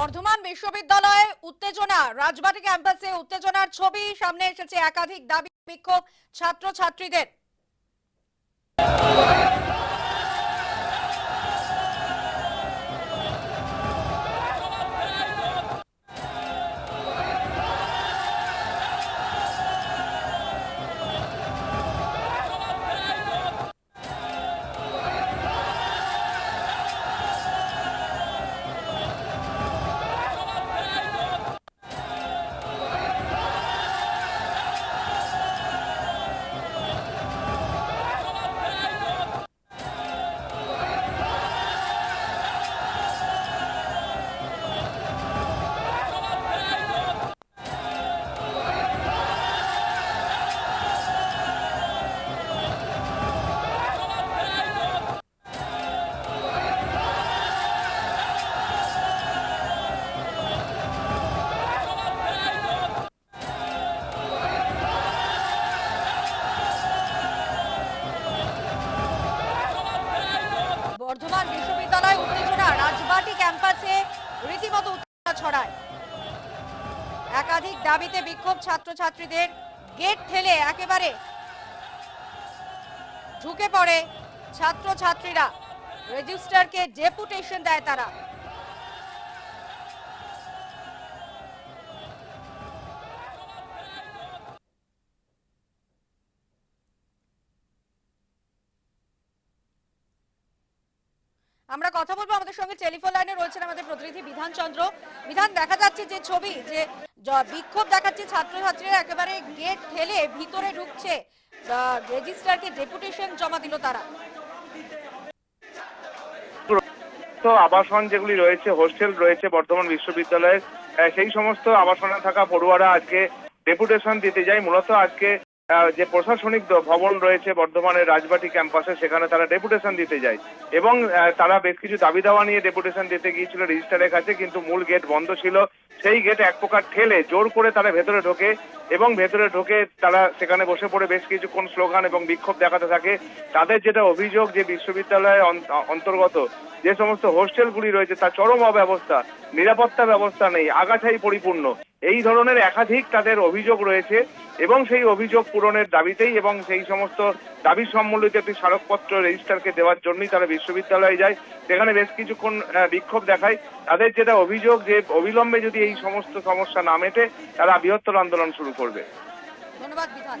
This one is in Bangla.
বর্ধমান বিশ্ববিদ্যালয়ে উত্তেজনা। রাজবাড়ী ক্যাম্পাসে উত্তেজনার ছবি সামনে এসেছে একাধিক দাবি বিক্ষোভ ছাত্র ছড়ায়। একাধিক দাবিতে বিক্ষোভ ছাত্রছাত্রীদের গেট ঠেলে একেবারে ঢুকে পড়ে ছাত্রছাত্রীরা। রেজিস্টারকে ডেপুটেশন দেয় তারা। আমরা কথা বলব আমাদের সঙ্গে টেলিফোন লাইনে রয়েছেন আমাদের প্রতিনিধি বিধান চন্দ্র। বিধান দেখা যাচ্ছে যে ছবি যে বিক্ষোভ দেখাচ্ছে ছাত্রছাত্রীরা একেবারে গেট ঠেলে ভিতরে ঢুকছে রেজিস্ট্রারকে ডেপুটেশন জমা দিল তারা। আবাসন যেগুলি রয়েছে হোস্টেল রয়েছে বর্ধমান বিশ্ববিদ্যালয়ে আহ, সেই সমস্ত আবাসনে থাকা পড়ুয়ারা আজকে ডেপুটেশন দিতে যায়। মূলত আজকে যে প্রশাসনিক ভবন রয়েছে বর্ধমানের রাজবাটি ক্যাম্পাসে, সেখানে তারা ডেপুটেশন দিতে যায়। এবং তারা বেশ কিছু দাবি দাওয়া নিয়ে ডেপুটেশন দিতে গিয়েছিল রেজিস্টারের কাছে, কিন্তু মূল গেট বন্ধ ছিল। সেই গেট এক প্রকার ঠেলে জোর করে তারা ভেতরে ঢোকে। এবং ভেতরে ঢোকে তারা সেখানে বসে পড়ে বেশ কিছুক্ষণ স্লোগান এবং বিক্ষোভ দেখাতে থাকে। তাদের যেটা অভিযোগ যে বিশ্ববিদ্যালয়ের অন- অন্তর্গত যে সমস্ত হোস্টেলগুলি রয়েছে তার চরম অব্যবস্থা, নিরাপত্তা ব্যবস্থা নেই, আগাছাই পরিপূর্ণ। এই ধরনের একাধিক তাদের অভিযোগ রয়েছে এবং সেই অভিযোগ পূরণের দাবিতেই এবং সেই সমস্ত দাবি সম্বলিত একটি স্মারকপত্র রেজিস্টারকে দেওয়ার জন্যই তারা বিশ্ববিদ্যালয়ে যায়। সেখানে বেশ কিছুক্ষণ বিক্ষোভ দেখায়। তাদের যেটা অভিযোগ যে অবিলম্বে যদি এই সমস্ত সমস্যা না মেটে, তারা বৃহত্তর আন্দোলন শুরু করবে। ধন্যবাদ বিধান।